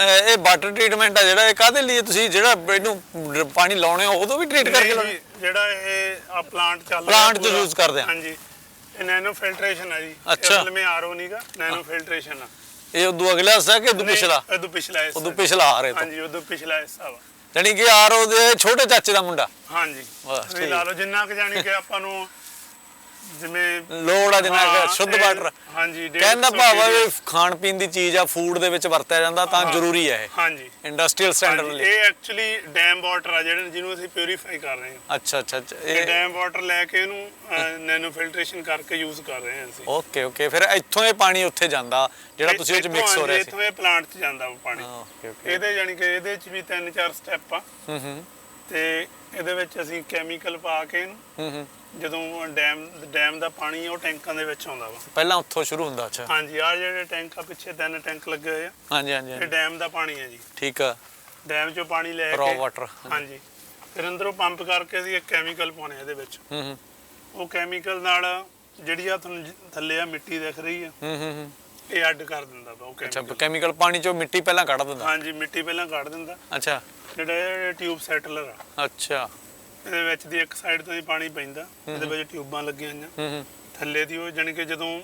ਇਹ water treatment ਆ ਜਿਹੜਾ ਇਹ ਕਾਹਦੇ ਲਈ ਤੁਸੀਂ ਜਿਹੜਾ ਇਹਨੂੰ ਪਾਣੀ ਲਾਉਣੇ ਹੋ ਉਦੋਂ ਵੀ ਟ੍ਰੀਟ ਕਰਕੇ ਲਾਉਣੇ ਜਿਹੜਾ ਇਹ ਆ ਪਲਾਂਟ ਚੱਲ Plant 'ਚ use ਕਰਦੇ ਆ। ਹਾਂਜੀ। ਇਹ ਨੈਨੋ ਫਿਲਟਰੇਸ਼ਨ ਹੈ ਜੀ। ਅੱਛਾ। ਅਸਲ ਵਿੱਚ ਆਰਓ ਨਹੀਂਗਾ ਨੈਨੋ ਫਿਲਟਰੇਸ਼ਨ ਆ। ਇਹ ਉਦੋਂ ਅਗਲਾ ਹਿੱਸਾ ਕਿ ਉਦੋਂ ਪਿਛਲਾ? ਉਦੋਂ ਪਿਛਲਾ ਹਿੱਸਾ। ਉਦੋਂ ਪਿਛਲਾ ਆ ਰਹੇ ਹਾਂਜੀ ਉਦੋਂ ਪਿਛਲਾ ਹਿੱਸਾ ਵਾ। ਜਾਣੀ ਕਿ ਆਰਓ ਦੇ ਛੋਟੇ ਚਾਚੇ ਦਾ ਮੁੰਡਾ? ਹਾਂਜੀ। ਵਾਹ। ਲਾ ਲਓ ਜਿੰਨਾ ਕਿ ਜਾਣੀ ਕਿ ਆਪਾਂ ਨੂੰ ਜਿਵੇਂ ਲੋੜ ਆ ਜਿੰਨਾ ਹਾਂ, ਸ਼ੁੱਧ ਇਹ- ਵਾਟਰ ਹਾਂਜੀ ਡੇਢ ਕਹਿੰਦਾ ਸੌ ਭਾਵ ਆ ਵੀ ਖਾਣ ਪੀਣ ਦੀ ਚੀਜ਼ ਆ ਫੂਡ ਦੇ ਵਿੱਚ ਵਰਤਿਆ ਜਾਂਦਾ ਤਾਂ। ਜ਼ਰੂਰੀ ਹੈ ਇਹ। ਹਾਂਜੀ। ਇੰਡਸਟਰੀਅਲ ਸਟੈਂਡਰਡ ਹਾਂਜੀ, ਲਈ ਇਹ ਐਕਚੁਅਲੀ ਡੈਮ ਵਾਟਰ ਆ ਜਿਹੜਾ ਜਿਹਨੂੰ ਅਸੀਂ ਪਿਊਰੀਫਾਈ ਕਰ ਰਹੇ ਹਾਂ। ਅੱਛਾ ਅੱਛਾ ਅੱਛਾ, ਇਹ ਇਹ ਡੈਮ ਵਾਟਰ ਲੈ ਕੇ ਇਹਨੂੰ ਨੈਨੋ ਫਿਲਟਰੇਸ਼ਨ ਕਰਕੇ ਯੂਜ਼ ਕਰ ਰਹੇ ਹਾਂ ਅਸੀਂ। ਓਕੇ ਓਕੇ ਫਿਰ ਇੱਥੋਂ ਇਹ ਪਾਣੀ ਉੱਥੇ ਜਾਂਦਾ ਜਿਹੜਾ ਤੁਸੀਂ ਉਹ ਚ ਇੱਥੋਂ ਮਿਕਸ ਹੋ ਰਿਹਾ ਸੀ। ਇੱਥੋਂ ਇਹ ਪਲਾਂਟ 'ਚ ਜਾਂਦਾ ਉਹ ਪਾਣੀ। ਓਕੇ ਓਕੇ ਇਹਦੇ ਯਾਨੀ ਕਿ ਇਹਦੇ 'ਚ ਵੀ ਤਿੰਨ ਚਾਰ ਸਟੈਪ ਆ। ਹੂੰ ਹੂੰ। ਤੇ ਇਹਦੇ ਵਿੱਚ ਅਸੀਂ ਕੈਮੀਕਲ ਪਾ ਕੇ ਇਹਨੂੰ ਹੂੰ ਹੂੰ। ਜਦੋਂ ਡੈਮ ਡੈਮ ਦਾ ਪਾਣੀ ਆ, ਉਹ ਟੈਂਕਾਂ ਦੇ ਵਿੱਚ ਆਉਂਦਾ ਵਾ। ਪਹਿਲਾਂ ਉੱਥੋਂ ਸ਼ੁਰੂ ਹੁੰਦਾ ਅੱਛਾ। ਹਾਂਜੀ ਆ ਜਿਹੜੇ ਟੈਂਕ ਆ ਪਿੱਛੇ ਤਿੰਨ ਟੈਂਕ ਲੱਗੇ ਹੋਏ ਆ। ਹਾਂਜੀ ਹਾਂਜੀ ਇਹ ਹਾਂਜੀ। ਡੈਮ ਦਾ ਪਾਣੀ ਹੈ ਜੀ। ਠੀਕ ਆ। ਡੈਮ 'ਚੋਂ ਪਾਣੀ ਲੈ Raw ਕੇ water, ਹਾਂਜੀ। ਫਿਰ ਅੰਦਰੋਂ ਪੰਪ ਕਰਕੇ ਅਸੀਂ ਇੱਕ ਕੈਮੀਕਲ ਪਾਉਣੇ ਆ ਇਹਦੇ ਵਿੱਚ। ਹੂੰ ਹੂੰ। ਉਹ ਕੈਮੀਕਲ ਨਾਲ ਜਿਹੜੀ ਆ ਤੁਹਾਨੂੰ ਜ- ਥੱਲੇ ਆ ਮਿੱਟੀ ਦਿਖ ਰਹੀ ਆ। ਹੂੰ ਹੂੰ ਹੂੰ। ਇਹ ਅੱਡ ਕਰ ਦਿੰਦਾ ਵਾ ਉਹ ਅੱਛਾ ਕੈਮੀਕਲ ਕੈਮੀਕਲ ਪਾਣੀ ਚੋਂ ਮਿੱਟੀ ਪਹਿਲਾਂ ਕੱਢ ਦਿੰਦਾ? ਹਾਂਜੀ ਮਿੱਟੀ ਪਹਿਲਾਂ ਕੱਢ ਦਿੰਦਾ। ਅੱਛਾ। ਜਿਹੜਾ ਇਹ ਟਿਊਬ ਸੈਟਲਰ ਆ। ਅੱਛਾ। ਇਹਦੇ ਵਿੱਚ ਦੀ ਇੱਕ ਸਾਈਡ ਤੋਂ ਹੀ ਪਾਣੀ ਪੈਂਦਾ ਇਹਦੇ ਵਿੱਚ ਟਿਊਬਾਂ ਲੱਗੀਆਂ ਹੋਈਆਂ। ਹੂੰ ਹੂੰ। ਥੱਲੇ ਦੀ ਉਹ ਜਾਣੀ ਕਿ ਜਦੋਂ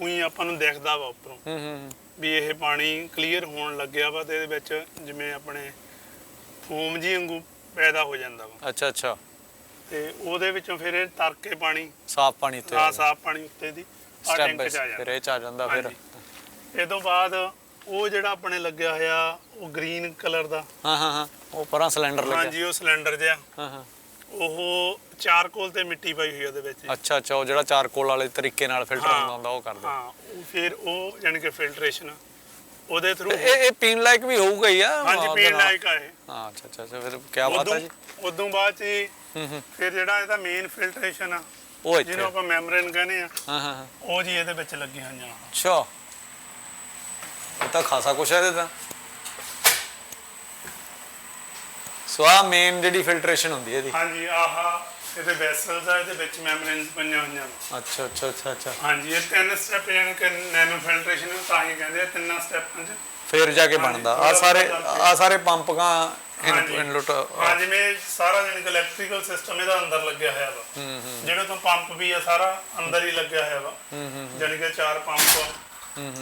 ਉਹੀ ਆਪਾਂ ਨੂੰ ਦਿਖਦਾ ਵਾ ਉੱਪਰੋਂ। ਹੂੰ ਹੂੰ ਵੀ ਇਹ ਪਾਣੀ ਕਲੀਅਰ ਹੋਣ ਲੱਗਿਆ ਵਾ ਤੇ ਇਹਦੇ ਵਿੱਚ ਜਿਵੇਂ ਆਪਣੇ ਫੋਮ ਜੀ ਵਾਂਗੂ ਪੈਦਾ ਹੋ ਜਾਂਦਾ ਵਾ। ਅੱਛਾ ਅੱਛਾ। ਤੇ ਉਹਦੇ ਵਿੱਚੋਂ ਫਿਰ ਇਹ ਤਰ ਕੇ ਪਾਣੀ ਸਾਫ਼ ਪਾਣੀ ਤੇ ਆ ਸਾਫ਼ ਪਾਣੀ ਉੱਤੇ ਦੀ ਆ ਟੈਂਕ ਚ ਆ ਫਿਰ ਜਾਂਦਾ। ਇਹ ਚ ਆ ਜਾਂਦਾ ਫਿਰ। ਹਾਂਜੀ। ਇਹ ਤੋਂ ਬਾਅਦ ਉਹ ਜਿਹੜਾ ਆਪਣੇ ਲੱਗਿਆ ਹੋਇਆ ਉਹ ਗ੍ਰੀਨ ਕਲਰ ਦਾ। ਹਾਂ ਹਾਂ ਹਾਂ। ਉਹ ਪਰਾਂ ਸਿਲੰਡਰ ਲੱਗਿਆ। ਹਾਂਜੀ ਉਹ ਸਿਲੰਡਰ ਜਿਹਾ। ਹਾਂ ਹਾਂ। ਉਹ ਚਾਰਕੋਲ ਤੇ ਮਿੱਟੀ ਪਾਈ ਹੋਈ ਉਹਦੇ ਵਿੱਚ। ਅੱਛਾ ਅੱਛਾ ਉਹ ਜਿਹੜਾ ਚਾਰਕੋਲ ਵਾਲੇ ਤਰੀਕੇ ਨਾਲ ਫਿਲਟਰ ਹਾਂ। ਹੁੰਦਾ ਹੁੰਦਾ ਉਹ ਕਰਦੇ। ਹਾਂ ਉਹ ਫਿਰ ਉਹ ਯਾਨੀ ਕਿ ਫਿਲਟਰੇਸ਼ਨ ਉਹਦੇ ਥਰੂ ਇਹ ਇਹ ਪੀਣ ਲਾਇਕ ਵੀ ਹੋਊਗਾ ਹੀ ਆ। ਹਾਂਜੀ ਉਹਦੇ ਪੀਣ ਨਾਲ। ਲਾਇਕ ਆ ਇਹ। ਹਾਂ ਅੱਛਾ ਅੱਛਾ ਅੱਛਾ, ਫਿਰ ਕੀ ਬਾਤ ਹੈ ਜੀ। ਉਦੋਂ ਬਾਅਦ ਚ ਹੀ ਹੂੰ। ਹੂੰ ਫਿਰ ਜਿਹੜਾ ਇਹਦਾ ਮੇਨ ਫਿਲਟਰੇਸ਼ਨ ਆ ਉਹ ਇੱਥੇ। ਜਿਹਨੂੰ ਆਪਾਂ ਮੈਮਬ੍ਰੇਨ ਕਹਿੰਦੇ ਆ ਹਾਂ ਹਾਂ ਹਾਂ। ਉਹ ਜੀ ਇਹਦੇ ਵਿੱਚ ਲੱਗੀ ਹੋਈਆਂ। ਅੱਛਾ। ਇਹ ਤਾਂ ਖਾਸਾ ਕੁਛ ਹੈ ਇਹਦੇ ਤਾਂ। ਸੋ ਆ ਮੇਨ ਜਿਹੜੀ ਫਿਲਟਰੇਸ਼ਨ ਹੁੰਦੀ ਹੈ ਇਹਦੀ। ਹਾਂਜੀ ਆਹਾ ਇਹਦੇ ਵੈਸਲਸ ਆ ਇਹਦੇ ਵਿੱਚ ਮੈਮਬ੍ਰੇਨਸ ਪਈਆਂ ਹੋਈਆਂ ਨੇ। ਅੱਛਾ ਅੱਛਾ ਅੱਛਾ ਅੱਛਾ। ਹਾਂਜੀ ਇਹ ਤਿੰਨ ਸਟੈਪ ਯਾਨੀ ਕਿ ਨੈਨੋ ਫਿਲਟਰੇਸ਼ਨ ਨੂੰ ਤਾਂ ਹੀ ਕਹਿੰਦੇ ਆ ਤਿੰਨਾਂ ਸਟੈਪਾਂ 'ਚ। ਫਿਰ ਜਾ ਕੇ ਬਣਦਾ। ਆ ਸਾਰੇ ਆ ਸਾਰੇ ਪੰਪ ਕਾ ਹਾਂਜੀ। ਇਨਲੁਟ ਹਾਂ ਜਿਵੇਂ ਸਾਰਾ ਕਿ ਇਲੈਕਟ੍ਰੀਕਲ ਸਿਸਟਮ ਇਹਦਾ ਅੰਦਰ ਲੱਗਿਆ ਹੋਇਆ ਵਾ। ਹੂੰ ਹੂੰ। ਜਿਹੜਾ ਤੋਂ ਪੰਪ ਵੀ ਆ ਸਾਰਾ ਅੰਦਰ ਹੀ ਲੱਗਿਆ ਹੋਇਆ ਵਾ। ਹੂੰ ਹੂੰ ਯਾਨੀ ਕਿ ਚਾਰ ਪੰਪ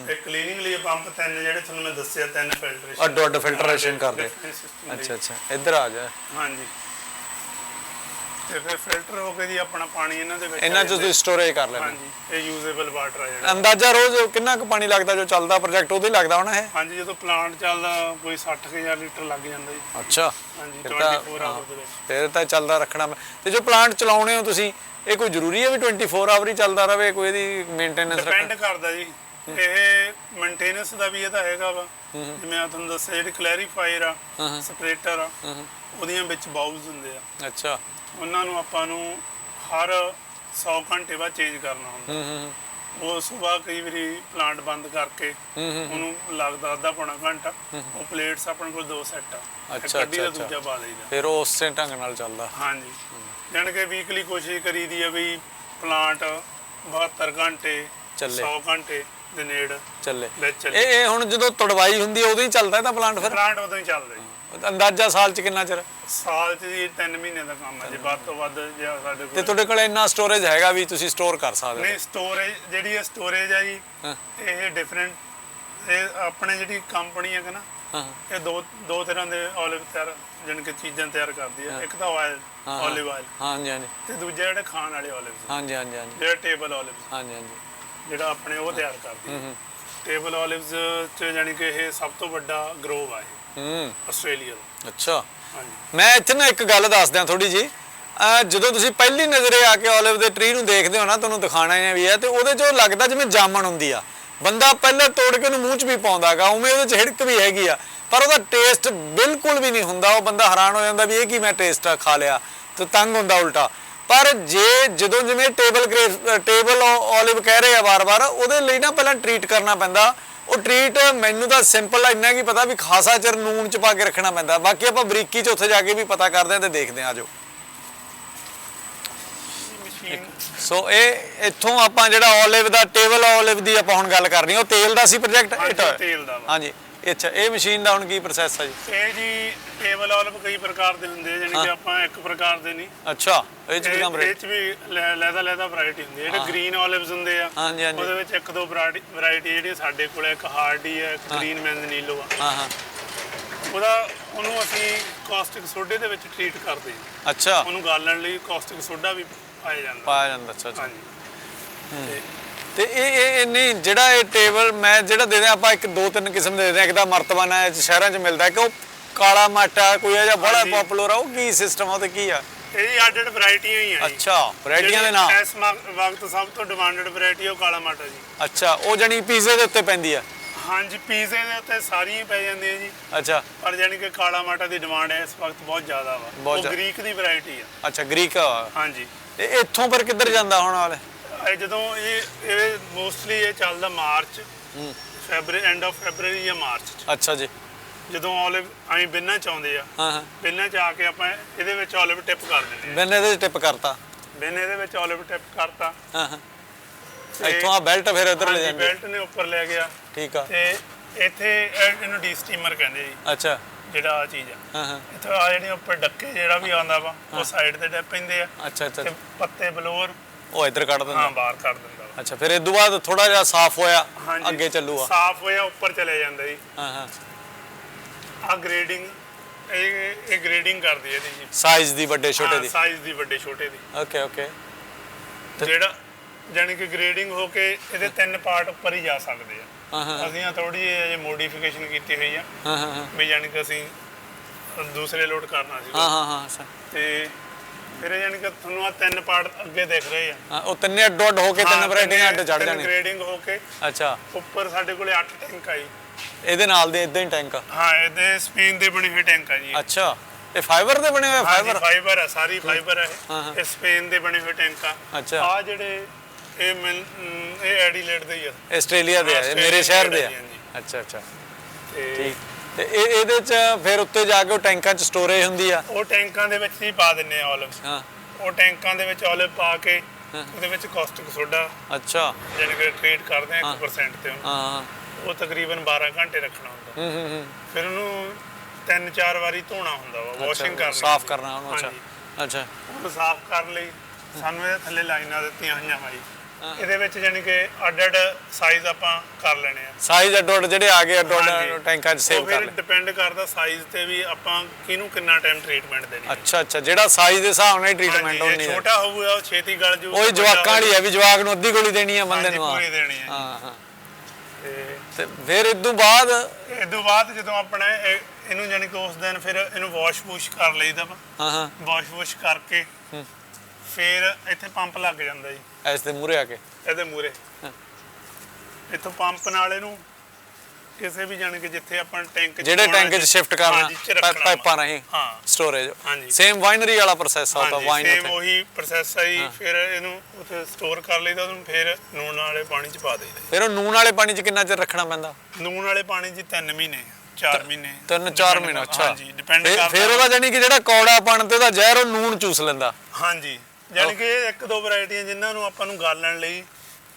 ਇੱਕ ਕਲੀਨਿੰਗ ਲਈ ਪੰਪ ਤਿੰਨ ਜਿਹੜੇ ਤੁਹਾਨੂੰ ਮੈਂ ਦੱਸਿਆ ਤਿੰਨ ਫਿਲਟਰੇਸ਼ਨ ਅੱਡੋ ਅੱਡ ਫਿਲਟਰੇਸ਼ਨ ਕਰਦੇ। ਅੱਛਾ ਅੱਛਾ। ਇੱਧਰ ਆ ਜਾ। ਹਾਂਜੀ। ਤੇ ਫਿਰ ਫਿਲਟਰ ਹੋ ਕੇ ਜੀ ਆਪਣਾ ਪਾਣੀ ਇਹਨਾਂ ਦੇ ਵਿੱਚ ਇਹਨਾਂ ਚ ਤੁਸੀਂ ਸਟੋਰੇਜ ਕਰ ਲੈਣਾ ਹਾਂਜੀ ਇਹ ਯੂਜ਼ੇਬਲ ਵਾਟਰ ਆ ਜਿਹੜਾ। ਅੰਦਾਜ਼ਾ ਰੋਜ਼ ਕਿੰਨਾ ਕੁ ਪਾਣੀ ਲੱਗਦਾ ਜੋ ਚੱਲਦਾ ਪ੍ਰੋਜੈਕਟ ਉਹਦੇ ਹੀ ਲੱਗਦਾ ਹੋਣਾ ਇਹ? ਹਾਂਜੀ ਜਦੋਂ ਪਲਾਂਟ ਚੱਲਦਾ ਕੋਈ 60000 ਲੀਟਰ ਲੱਗ ਜਾਂਦਾ ਜੀ। ਅੱਛਾ। ਹਾਂਜੀ ਫਿਰ ਤਾਂ 24 ਆਵਰ ਦੇ ਵਿੱਚ। ਫਿਰ ਤਾਂ ਚੱਲਦਾ ਰੱਖਣਾ। ਮੈਂ- ਤੇ ਜੋ ਪਲਾਂਟ ਚਲਾਉਣੇ ਹੋ ਤੁਸੀਂ ਇਹ ਕੋਈ ਜ਼ਰੂਰੀ ਹੈ ਵੀ 24 ਆਵਰ ਹੀ ਚੱਲਦਾ ਰਹੇ ਕੋਈ ਇਹਦੀ ਮੇਨਟੇਨੈਂਸ ਡਿਪੈਂਡ ਰੱਖਣਾ ਕਰਦਾ ਜੀ। ਇਹ ਮੇਨਟੇਨੈਂਸ ਦਾ ਵੀ ਇਹਦਾ ਹੈਗਾ ਵਾ। ਜਿਵੇਂ ਆ ਤੁਹਾਨੂੰ ਦੱਸਿਆ ਜਿਹੜੀ ਕਲੈਰੀਫਾਇਰ ਆ ਸਪਰੇਟਰ ਆ ਉਹਦੀਆਂ ਵਿੱਚ ਬਾਉਲਸ ਹੁੰਦੇ ਆ। ਅੱਛਾ। ਉਹਨਾਂ ਨੂੰ ਆਪਾਂ ਨੂੰ ਹਰ 100 ਘੰਟੇ ਬਾਅਦ ਚੇਂਜ ਕਰਨਾ ਹੁੰਦਾ। ਉਹ ਸਵੇਰ ਕਈ ਵਾਰੀ ਪਲਾਂਟ ਬੰਦ ਕਰਕੇ ਉਹਨੂੰ ਲੱਗਦਾ ਅੱਧਾ ਪੌਣਾ ਘੰਟਾ। ਉਹ ਪਲੇਟਸ ਆਪਣੇ ਕੋਲ ਦੋ ਸੈੱਟ ਆ। ਅੱਛਾ, ਅੱਛਾ, ਦੂਜਾ ਪਾ ਲਈਦਾ। ਫਿਰ ਉਹ ਉਸੇ ਢੰਗ ਨਾਲ ਚੱਲਦਾ। ਹਾਂਜੀ। ਜਾਣ ਕੇ ਵੀਕਲੀ ਕੋਸ਼ਿਸ਼ ਕਰੀਦੀ ਆ ਵੀ ਪਲਾਂਟ 72 ਘੰਟੇ ਚੱਲੇ। 100 ਘੰਟੇ ਦੇ ਨੇੜ ਚੱਲੇ। ਵਿੱਚ ਚੱਲੇ। ਇਹ ਇਹ ਹੁਣ ਜਦੋਂ ਤੁੜਵਾਈ ਹੁੰਦੀ ਹੈ ਉਦੋਂ ਹੀ ਚੱਲਦਾ ਇਹਦਾ ਪਲਾਂਟ ਫਿਰ? ਪਲਾਂਟ ਉਦੋਂ ਹੀ ਚੱਲਦਾ ਜੀ। ਅੰਦਾਜ਼ਾ ਸਾਲ ਚ ਕਿੰਨਾ ਚਿਰ? ਸਾਲ ਚ ਜੀ 3 ਮਹੀਨੇ ਦਾ ਕੰਮ ਹੈ ਜੀ। ਵੱਧ ਤੋਂ ਵੱਧ ਜੇ ਸਾਡੇ ਤੇ ਕੋਲ ਤੁਹਾਡੇ ਕੋਲ ਇੰਨਾ ਸਟੋਰੇਜ ਹੈਗਾ ਵੀ ਤੁਸੀਂ ਸਟੋਰ ਕਰ ਸਕਦੇ ਨਹੀਂ ਸਟੋਰੇਜ ਜਿਹੜੀ ਇਹ ਸਟੋਰੇਜ ਹੈ ਜੀ ਹੋ। ਹਾਂ, ਇਹ ਡਿਫਰੈਂਟ ਇਹ ਆਪਣੇ ਜਿਹੜੀ ਕੰਪਨੀ ਹੈ ਕਿ ਨਾ ਹਾਂ। ਇਹ ਦੋ ਦੋ ਤਰ੍ਹਾਂ ਦੇ ਓਲਿਵ ਤਿਆਰ ਜਾਣੀ ਕਿ ਚੀਜ਼ਾਂ ਤਿਆਰ ਕਰਦੀ ਹੈ। ਇੱਕ ਤਾਂ ਆਇਲ ਹਾਂ। ਓਲਿਵ ਆਇਲ ਹਾਂ ਹਾਂਜੀ ਹਾਂਜੀ। ਤੇ ਦੂਜਾ ਜਿਹੜੇ ਖਾਣ ਵਾਲੇ ਓਲਿਵ ਹਾਂਜੀ ਹਾਂਜੀ ਹਾਂਜੀ। ਜਿਹੜੇ ਟੇਬਲ ਓਲਿਵ ਹਾਂਜੀ ਹਾਂਜੀ। ਜਿਹੜਾ ਆਪਣੇ ਉਹ ਤਿਆਰ ਕਰਦੀ। ਹੂੰ ਟੇਬਲ 올ਿਵਸ ਚ ਜਾਣੀ ਕਿ ਇਹ ਸਭ ਤੋਂ ਵੱਡਾ ਗਰੋਵ ਆ ਇਹ। ਹੂੰ। ਆਸਟ੍ਰੇਲੀਆ ਦਾ ਅੱਛਾ। ਹਾਂਜੀ। ਮੈਂ ਇੱਥੇ ਨਾ ਇੱਕ ਗੱਲ ਦੱਸ ਦਿਆਂ ਥੋੜੀ ਜੀ ਅਹ ਜਦੋਂ ਤੁਸੀਂ ਪਹਿਲੀ ਨਜ਼ਰੇ ਆ ਕੇ 올ਿਵ ਦੇ ਟਰੀ ਨੂੰ ਦੇਖਦੇ ਹੋ ਨਾ ਤੁਹਾਨੂੰ ਦਿਖਾਣਾ ਹੀ ਵੀ ਹੈ ਤੇ ਉਹਦੇ 'ਚੋਂ ਲੱਗਦਾ ਜਿਵੇਂ ਜਾਮਣ ਹੁੰਦੀ ਆ। ਬੰਦਾ ਪਹਿਲੇ ਤੋੜ ਕੇ ਉਹਨੂੰ ਮੂੰਹ 'ਚ ਵੀ ਪਾਉਂਦਾਗਾ ਉਵੇਂ ਉਹਦੇ 'ਚ ਹਿੜਕ ਵੀ ਹੈਗੀ ਆ। ਪਰ ਉਹਦਾ ਟੇਸਟ ਬਿਲਕੁਲ ਵੀ ਨਹੀਂ ਹੁੰਦਾ ਉਹ ਬੰਦਾ ਹੈਰਾਨ ਹੋ ਜਾਂਦਾ ਵੀ ਇਹ ਕੀ ਮੈਂ ਟੇਸਟ ਖਾ ਲਿਆ ਤੇ ਤੰਗ ਹੁੰਦਾ ਉਲਟਾ। ਪਰ ਜੇ ਜਦੋਂ ਜਿਵੇਂ ਟੇਬਲ ਟੇਬਲ ਓਲਿਵ ਕਹਿ ਰਹੇ ਆ ਵਾਰ-ਵਾਰ ਉਹਦੇ ਲਈ ਨਾ ਪਹਿਲਾਂ ਟ੍ਰੀਟ ਕਰਨਾ ਪੈਂਦਾ। ਉਹ ਟ੍ਰੀਟ ਮੈਨੂੰ ਤਾਂ ਸਿੰਪਲ ਇੰਨਾ ਕੀ ਪਤਾ ਵੀ ਖਾਸਾ ਚਿਰ ਨੂਨ ਚ ਪਾ ਕੇ ਰੱਖਣਾ ਪੈਂਦਾ। ਬਾਕੀ ਆਪਾਂ ਬਰੀਕੀ ਚ ਉੱਥੇ ਜਾ ਕੇ ਵੀ ਪਤਾ ਕਰਦੇ ਆ ਤੇ ਦੇਖਦੇ ਆ ਜੋ ਸੋ ਇਹ ਇੱਥੋਂ ਆਪਾਂ ਜਿਹੜਾ ਓਲਿਵ ਦਾ ਟੇਬਲ ਓਲਿਵ ਦੀ ਆਪਾਂ ਹੁਣ ਗੱਲ ਕਰਨੀ ਉਹ ਤੇਲ ਦਾ ਸੀ ਪ੍ਰੋਜੈਕਟ ਹਾਂਜੀ। ਅੱਛਾ ਇਹ ਮਸ਼ੀਨ ਦਾ ਹੁਣ ਕੀ ਪ੍ਰੋਸੈਸ ਹੈ ਜੀ? ਇਹ ਜੀ ਟੇਬਲ ਆਲਵ ਕਈ ਪ੍ਰਕਾਰ ਦੇ ਹੁੰਦੇ ਆ ਜਾਣੀ ਕਿ ਆਪਾਂ ਇੱਕ ਪ੍ਰਕਾਰ ਦੇ ਨਹੀਂ। ਅੱਛਾ ਇਹ ਚ ਵੀ ਕੰਮ ਇਹ ਚ ਵੀ ਲੈਦਾ ਲੈਦਾ ਵੈਰਾਈਟੀ ਹੁੰਦੀ ਹੈ ਜਿਹੜੇ ਗ੍ਰੀਨ ਆਲਿਵਸ ਹੁੰਦੇ ਆ। ਉਹਦੇ ਵਿੱਚ ਇੱਕ ਦੋ ਵੈਰਾਈਟੀ ਜਿਹੜੀਆਂ ਸਾਡੇ ਕੋਲ ਇੱਕ ਹਾਰਡੀ ਹੈ। ਇੱਕ ਗ੍ਰੀਨ ਮੈਨਜ਼ਨੀਲੋ ਆ। ਹਾਂ ਹਾਂ। ਉਹਦਾ ਉਹਨੂੰ ਅਸੀਂ ਕਾਸਟਿਕ ਸੋਡੇ ਦੇ ਵਿੱਚ ਟ੍ਰੀਟ ਕਰਦੇ ਹਾਂ ਅੱਛਾ। ਉਹਨੂੰ ਗਾਲਣ ਲਈ ਕਾਸਟਿਕ ਸੋਡਾ ਵੀ ਪਾਇਆ ਜਾਂਦਾ। ਪਾਇਆ ਜਾਂਦਾ ਅੱਛਾ ਅੱਛਾ। ਹਾਂਜੀ। ਤੇ ਇਹ ਇਹ ਨਹੀਂ ਜਿਹੜਾ ਇਹ ਟੇਬਲ ਮੈਂ ਜਿਹੜਾ ਦੇ ਦਿਆਂ ਆਪਾਂ ਇੱਕ ਦੋ ਤਿੰਨ ਕਿਸਮ ਦੇ ਦੇ ਦਿਆਂ ਇੱਕ ਤਾਂ ਮਰਤਬਾਨਾ ਹੈ ਸ਼ਹਿਰਾਂ 'ਚ ਮਿਲਦਾ ਕਿ ਉਹ ਕਾਲਾ ਮਾਟਾ ਕੋਈ ਜਿਹਾ ਬੜਾ। ਪਪੂਲਰ ਆ ਉਹ ਕੀ ਸਿਸਟਮ ਆ ਤੇ ਕੀ ਆ? ਇਹ ਜੀ ਅੱਡ ਅੱਡ ਵੈਰਾਈਟੀਆਂ ਹੀ ਆ ਅੱਛਾ ਵੈਰਾਈਟੀਆਂ ਦੇ ਨਾਮ ਇਸ ਵਕਤ ਸਭ ਤੋਂ ਡਿਮਾਂਡਡ ਵੈਰਾਈਟੀ ਉਹ ਕਾਲਾ ਮਾਟਾ ਜੀ। ਅੱਛਾ ਉਹ ਜਣੀ ਪੀਜ਼ੇ ਦੇ ਉੱਤੇ ਪੈਂਦੀ ਆ? ਹਾਂਜੀ ਪੀਜ਼ੇ ਦੇ ਉੱਤੇ ਸਾਰੀਆਂ ਪੈ ਜਾਂਦੀਆਂ ਜੀ। ਅੱਛਾ। ਪਰ ਜਾਣੀ ਕਿ ਕਾਲਾ ਮਾਟਾ ਦੀ ਡਿਮਾਂਡ ਹੈ ਇਸ ਵਕਤ ਬਹੁਤ ਜ਼ਿਆਦਾ ਵਾ। ਉਹ। ਗ੍ਰੀਕ ਦੀ ਵੈਰਾਈਟੀ ਆ। ਅੱਛਾ ਗ੍ਰੀਕ ਆ। ਹਾਂਜੀ। ਇਹ ਇੱਥੋਂ ਪਰ ਕਿੱਧਰ ਜਾਂਦਾ ਹੁਣ ਵਾਲੇ ਇਹ ਜਦੋਂ ਇਹ ਇਹ ਮੋਸਟਲੀ ਇਹ ਚੱਲਦਾ March February end of February ਜਾਂ ਮਾਰਚ ਚ। ਅੱਛਾ ਜੀ। ਜਦੋਂ ਆਲਿਵ ਅਸੀਂ ਬਿੰਨਾ ਚ ਆ ਹਾਂ ਹਾਂ। ਬਿੰਨਾ ਚ ਆ ਕੇ ਆਪਾਂ ਇਹਦੇ ਵਿੱਚ ਆਲਿਵ ਟਿਪ ਕਰ ਦਿੰਦੇ ਆ। ਬਿੰਨੇ ਦੇ ਟਿਪ ਕਰਤਾ। ਬਿੰਨੇ ਦੇ ਵਿੱਚ ਆਲਿਵ ਟਿਪ ਕਰਤਾ। ਹਾਂ ਹਾਂ। ਇੱਥੋਂ ਆ ਬੈਲਟ ਫਿਰ ਇੱਧਰ ਲੈ ਜਾਂਦੇ ਬੈਲਟ ਨੇ ਉੱਪਰ ਲੈ ਗਿਆ। ਠੀਕ ਆ। ਤੇ ਇੱਥੇ ਇਹਨੂੰ ਡੀ ਸਟੀਮਰ ਕਹਿੰਦੇ ਜੀ। ਅੱਛਾ। ਜਿਹੜਾ ਆ ਚੀਜ਼ ਆ। ਹਾਂ ਹਾਂ। ਇੱਥੇ ਆ ਜਿਹੜੇ ਉੱਪਰ ਡੱਕੇ ਜਿਹੜਾ ਵੀ ਆਉਂਦਾ ਵਾ ਉਹ ਸਾਈਡ ਤੇ ਡੱਪ ਪੈਂਦੇ ਆ। ਅੱਛਾ ਅੱਛਾ। ਪੱਤੇ ਬਲੋਰ ਉਹ ਇੱਧਰ ਕੱਢ ਹਾਂ ਦਿੰਦਾ ਬਾਹਰ ਕਰ ਦਿੰਦਾ ਵਾ। ਅੱਛਾ ਫਿਰ ਤੋਂ ਬਾਅਦ ਥੋੜਾ ਜਿਹਾ ਸਾਫ਼ ਹੋਇਆ ਹਾਂਜੀ। ਅੱਗੇ ਚੱਲੂਗਾ। ਸਾਫ਼ ਹੋਇਆ ਉੱਪਰ ਚਲੇ ਜਾਂਦਾ ਜੀ। ਹਾਂ ਹਾਂ। ਆ ਗ੍ਰੇਡਿੰਗ ਇਹ ਇਹ ਗ੍ਰੇਡਿੰਗ ਕਰਦੀ ਹੈ ਇਹਦੀ ਜੀ। ਸਾਈਜ਼ ਦੀ ਵੱਡੇ ਛੋਟੇ ਦੀ। ਸਾਈਜ਼ ਦੀ ਵੱਡੇ ਛੋਟੇ ਦੀ। ਓਕੇ ਓਕੇ ਜਿਹੜਾ ਜਾਣੀ ਕਿ ਗ੍ਰੇਡਿੰਗ ਹੋ ਕੇ ਇਹਦੇ ਤਿੰਨ ਪਾਰਟ ਉੱਪਰ ਹੀ ਜਾ ਸਕਦੇ ਆ। ਹਾਂ ਹਾਂ ਅਸੀਂ ਆ ਥੋੜੀ ਜਿਹੀ ਅਜੇ ਮੋਡੀਫਿਕੇਸ਼ਨ ਕੀਤੀ ਹੋਈ ਆ। ਹਾਂ ਹਾਂ ਹਾਂ। ਵੀ ਜਾਣੀ ਕਿ ਅਸੀਂ ਦੂਸਰੇ ਲੋਡ ਕਰਨਾ ਸੀ। ਹਾਂ ਹਾਂ ਹਾਂ ਸਰ। ਤੇ ਫਿਰ ਇਹ ਜਾਣੀ ਕਿ ਤੁਹਾਨੂੰ ਆ ਤਿੰਨ ਪਾਰਟ ਅੱਗੇ ਦਿਖ ਰਹੇ ਆ। ਹਾਂ, ਉਹ ਤਿੰਨੇ ਅੱਡੋ ਅੱਡ ਹੋ ਕੇ ਤਿੰਨ ਵੈਰਾਈਟੀਆਂ ਅੱਡ ਚੜ ਜਾਣੀਆਂ ਗ੍ਰੇਡਿੰਗ ਹੋ ਕੇ ਅੱਛਾ। ਉੱਪਰ ਸਾਡੇ ਕੋਲੇ 8 ਟੈਂਕ ਆਈ ਇਹਦੇ ਨਾਲ ਦੇ ਇਦਾਂ ਹੀ ਟੈਂਕ ਹਾਂ ਇਹਦੇ ਸਪੇਨ ਦੇ ਬਣੇ ਹੋਏ ਟੈਂਕ ਆ ਜੀ। ਅੱਛਾ। ਇਹ ਫਾਈਬਰ ਦੇ ਬਣੇ ਹੋਏ ਫਾਈਬਰ ਫਾਈਬਰ ਹੈ। ਸਾਰੀ ਫਾਈਬਰ ਹੈ ਹਾਂ, ਹਾਂ। ਇਹ। ਇਹ ਸਪੇਨ ਦੇ ਬਣੇ ਹੋਏ ਟੈਂਕ ਆ। ਅੱਛਾ। ਆ ਜਿਹੜੇ ਇਹ ਮਿਲ- ਅਮ, ਇਹ ਐਡੀਲੇਡ ਦੇ ਹੀ ਆ। ਆਸਟ੍ਰੇਲੀਆ ਦੇ ਆ ਇਹ ਮੇਰੇ ਸ਼ਹਿਰ ਦੇ ਆ। ਹਾਂਜੀ, ਅੱਛਾ ਅੱਛਾ। ਤੇ ਠੀਕ। ਤੇ ਇਹ ਇਹਦੇ ਚ ਫਿਰ ਉੱਤੇ ਜਾ ਕੇ ਉਹ ਟੈਂਕਾਂ ਚ ਸਟੋਰੇਜ ਹੁੰਦੀ ਆ? ਉਹ ਟੈਂਕਾਂ ਦੇ ਵਿੱਚ ਹੀ ਪਾ ਦਿੰਨੇ ਆ 올ਿਵ ਹਾਂ। ਉਹ ਟੈਂਕਾਂ ਦੇ ਵਿੱਚ 올ਿਵ ਪਾ ਕੇ। ਉਹਦੇ ਵਿੱਚ ਕਾਸਟਿਕ ਸੋਡਾ ਅੱਛਾ। ਜਾਨੀ ਕਿ ਟ੍ਰੀਟ ਕਰਦੇ ਆ 1% ਤੇ ਉਹਨੂੰ। ਹਾਂ ਉਹ ਤਕਰੀਬਨ 12 ਘੰਟੇ ਰੱਖਣਾ ਹੁੰਦਾ। ਹੂੰ ਹੂੰ ਹੂੰ। ਫਿਰ ਉਹਨੂੰ ਤਿੰਨ ਚਾਰ ਵਾਰੀ ਧੋਣਾ ਹੁੰਦਾ ਵਾ ਵਾਸ਼ਿੰਗ ਕਰਨੀ ਸਾਫ਼। ਕਰਨਾ ਉਹਨੂੰ ਅੱਛਾ। ਅੱਛਾ। ਉਹਨੂੰ ਸਾਫ਼ ਕਰਨ ਲਈ। ਸਾਨੂੰ ਇਹਦੇ ਥੱਲੇ ਲਾਈਨਾਂ ਦਿੱਤੀਆਂ ਹੋਈਆਂ ਵਾਈ ਇਹਦੇ ਵਿੱਚ ਜਾਨੀ ਕਿ ਅੱਡ ਅੱਡ ਸਾਈਜ਼ ਆਪਾਂ ਕਰ ਲੈਣੇ ਆ। ਸਾਈਜ਼ ਅੱਡੋ ਅੱਡ ਜਿਹੜੇ ਆ ਗਏ ਅੱਡੋ। ਅੱਡ ਟੈਂਕਾਂ ਚ ਸੇਵ ਕਰ ਲੈ ਡਿਪੈਂਡ ਕਰਦਾ ਸਾਈਜ਼ ਤੇ ਵੀ ਆਪਾਂ ਕਿਹਨੂੰ ਕਿੰਨਾ ਟਾਈਮ ਟ੍ਰੀਟਮੈਂਟ ਦੇਣੀ ਅੱਛਾ ਅੱਛਾ। ਜਿਹੜਾ ਸਾਈਜ਼ ਦੇ ਹਿਸਾਬ ਨਾਲ ਟ੍ਰੀਟਮੈਂਟ ਹੋਣੀ ਹੈ ਛੋਟਾ ਹੋਊਗਾ ਉਹ ਛੇਤੀ ਗਲ ਜੂ ਉਹੀ ਜਵਾਕਾਂ ਵਾਲੀ ਹੈ ਵੀ ਜਵਾਕ ਨੂੰ ਅੱਧੀ ਗੋਲੀ ਦੇਣੀ ਹੈ ਬੰਦੇ ਨੂੰ ਪੂਰੀ ਦੇਣੀ ਹੈ ਹਾਂ ਹਾਂ। ਤੇ ਫਿਰ ਤੋਂ ਬਾਅਦ ਤੋਂ ਬਾਅਦ ਜਦੋਂ ਆਪਣਾ ਇਹ- ਇਹਨੂੰ ਜਾਨੀ ਕਿ ਉਸ ਦਿਨ ਫਿਰ ਇਹਨੂੰ ਵਾਸ਼ ਵੂਸ਼ ਕਰ ਲਈਦਾ ਵਾ। ਹਾਂ ਹਾਂ। ਵਾਸ਼ ਵੂਸ਼ ਕਰਕੇ ਫਿਰ ਇੱਥੇ ਪੰਪ ਲੱਗ ਜਾਂਦਾ ਜੀ। ਐਸ ਦੇ ਮੂਰੇ ਆ ਕੇ? ਇਹਦੇ ਮੂਰੇ। ਇੱਥੋਂ ਪੰਪ ਨਾਲ ਇਹਨੂੰ ਕਿਸੇ ਵੀ ਜਾਣੀ ਕਿ ਜਿੱਥੇ ਆਪਾਂ ਟੈਂਕ 'ਚ ਜਿਹੜੇ ਪਾਉਣਾ ਟੈਂਕ 'ਚ ਸ਼ਿਫਟ ਕਰਨਾ ਹਾਂਜੀ, 'ਚ ਰੱਖਣਾ ਵਾ। ਪਾਈਪਾਂ ਰਾਹੀਂ ਹਾਂ। ਸਟੋਰੇਜ ਹਾਂਜੀ। ਸੇਮ ਵਾਈਨਰੀ ਵਾਲਾ ਪ੍ਰੋਸੈਸ ਆ ਹਾਂਜੀ ਵਾਈਨ ਸੇਮ ਉਹੀ ਪ੍ਰੋਸੈਸ ਹੈ ਜੀ ਫਿਰ ਇਹਨੂੰ ਉੱਥੇ ਸਟੋਰ ਕਰ ਲਈਦਾ ਉਹਨੂੰ ਫਿਰ ਨੂਣ ਵਾਲੇ ਪਾਣੀ 'ਚ ਪਾ ਦੇਈਦਾ ਫਿਰ ਉਹ ਨੂਨ ਵਾਲੇ ਪਾਣੀ 'ਚ ਕਿੰਨਾ ਚਿਰ ਰੱਖਣਾ ਪੈਂਦਾ? ਨੂਣ ਵਾਲੇ ਪਾਣੀ 'ਚ 3 ਮਹੀਨੇ 4 ਮਹੀਨੇ। ਤਿੰਨ ਚਾਰ Depend ਮਹੀਨੇ ਅੱਛਾ। ਹਾਂਜੀ ਡਿਪੈਂਡ ਫਿਰ- ਕਰਦਾ ਫਿਰ ਉਹਦਾ ਜਾਨੀ ਕਿ ਜਿਹੜਾ ਕੌੜਾ ਪਣ ਤੇ ਉਹਦਾ ਜ਼ਹਿਰ ਉਹ ਨੂਨ ਚੂਸ ਲੈਂਦਾ। ਹਾਂਜੀ। ਯਾਨੀ ਕਿ ਇਹ ਇੱਕ ਦੋ ਵੈਰਾਈਟੀਆਂ ਜਿਨ੍ਹਾਂ ਨੂੰ ਆਪਾਂ ਨੂੰ ਗਾਲਣ ਲਈ